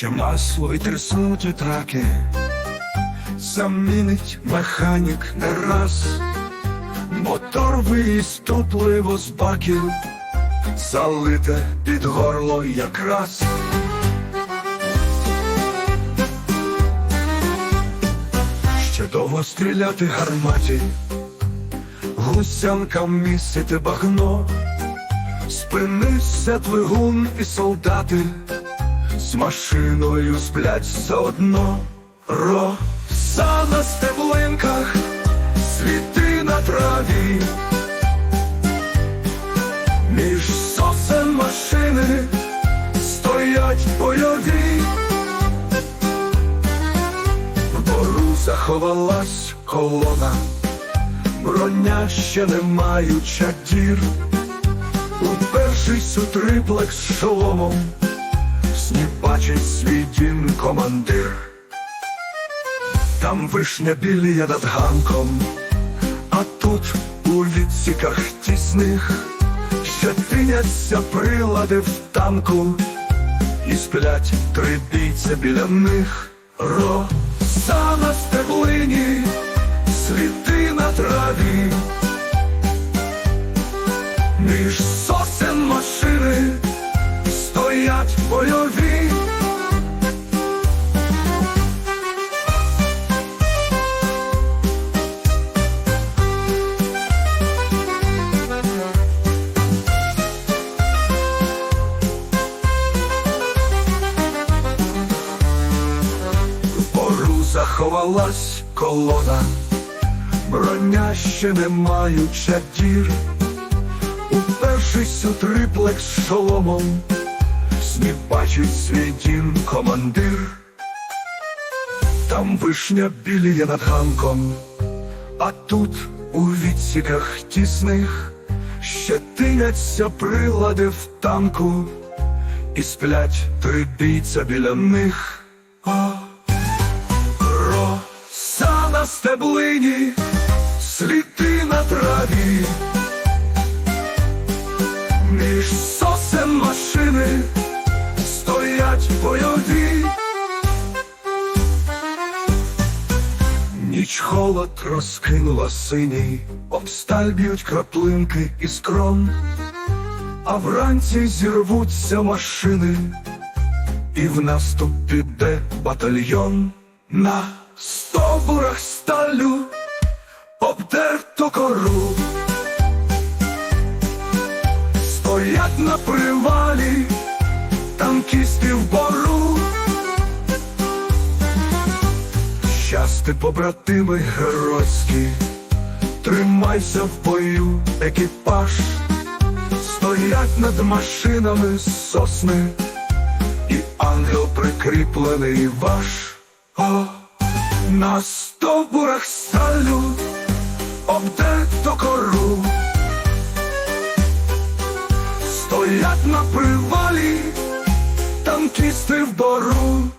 Ще масло і тряснуті траки, замінить механік не раз, мотор виїзд топливо з баків, залите під горло якраз. Ще довго стріляти гарматі, гусянкам місити багно, спинився двигун і солдати з машиною сплять заодно. Роса на стеблинках, світи на траві, між сосен машини стоять бойові. В бору заховалась колона, броня ще не маюча дір, у триплекс з шоломом, сні бачить свій дім командир. Там вишня біліє над ганком, а тут у відсіках тісних ще тиняться прилади в танку, і сплять три бійця біля них. Роса на стеблині, світи на траві, між сосен машини стоять бойові. Заховалась колона, броня ще не маюча дір, упершись у триплекс з шоломом, сні бачить свій дім командир, там вишня біліє над ганком, а тут у відсіках тісних ще тиняться прилади в танку, і сплять три бійця біля них. Стеблині, сліди на траві, між сосен машини стоять бойові. Ніч холод розкинула синій, об сталь б'ють краплинки із крон, а вранці зірвуться машини, і в наступ піде батальйон на стовбурах сталю обдерту кору. Стоять на привалі танкісти в бору. Щасти, побратими геройські, тримайся в бою, екіпаж, стоять над машинами сосни, і ангел прикріплений ваш. О, на стовбурах сталю обдето кору. Стоять на привалі танкісти в бору.